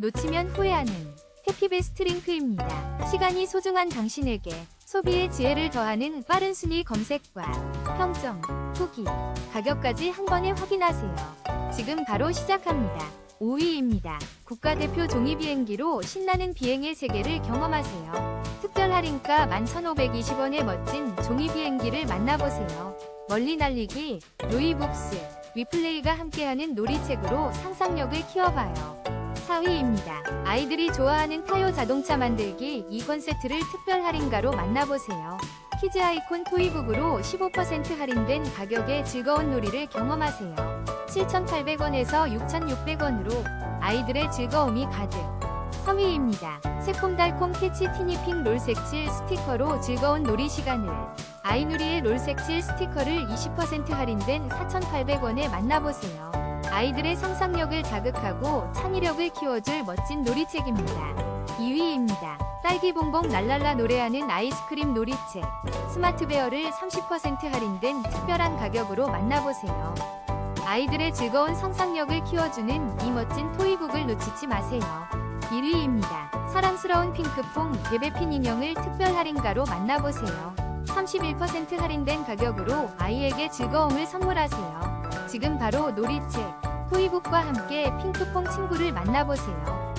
놓치면 후회하는 해피베스트 링크입니다. 시간이 소중한 당신에게 소비의 지혜를 더하는 빠른 순위 검색과 평점, 후기, 가격까지 한 번에 확인하세요. 지금 바로 시작합니다. 5위입니다. 국가대표 종이 비행기로 신나는 비행의 세계를 경험하세요. 특별 할인가 11,520원의 멋진 종이 비행기를 만나보세요. 멀리 날리기, 로이북스, 위플레이가 함께하는 놀이책으로 상상력을 키워봐요. 4위입니다. 아이들이 좋아하는 타요 자동차 만들기 2권 세트를 특별 할인가로 만나보세요. 키즈 아이콘 토이북으로 15% 할인된 가격에 즐거운 놀이를 경험하세요. 7,800원에서 6,600원으로 아이들의 즐거움이 가득. 3위입니다. 새콤달콤 캐치 티니핑 롤색칠 스티커로 즐거운 놀이 시간을. 아이누리의 롤색칠 스티커를 20% 할인된 4,800원에 만나보세요. 아이들의 상상력을 자극하고 창의력을 키워줄 멋진 놀이책입니다. 2위입니다. 딸기 봉봉 랄랄라 노래하는 아이스크림 놀이책. 스마트베어를 30% 할인된 특별한 가격으로 만나보세요. 아이들의 즐거운 상상력을 키워주는 이 멋진 토이북을 놓치지 마세요. 1위입니다. 사랑스러운 핑크퐁 베베핀 인형을 특별 할인가로 만나보세요. 31% 할인된 가격으로 아이에게 즐거움을 선물하세요. 지금 바로 놀이책, 토이북과 함께 핑크퐁 친구를 만나보세요.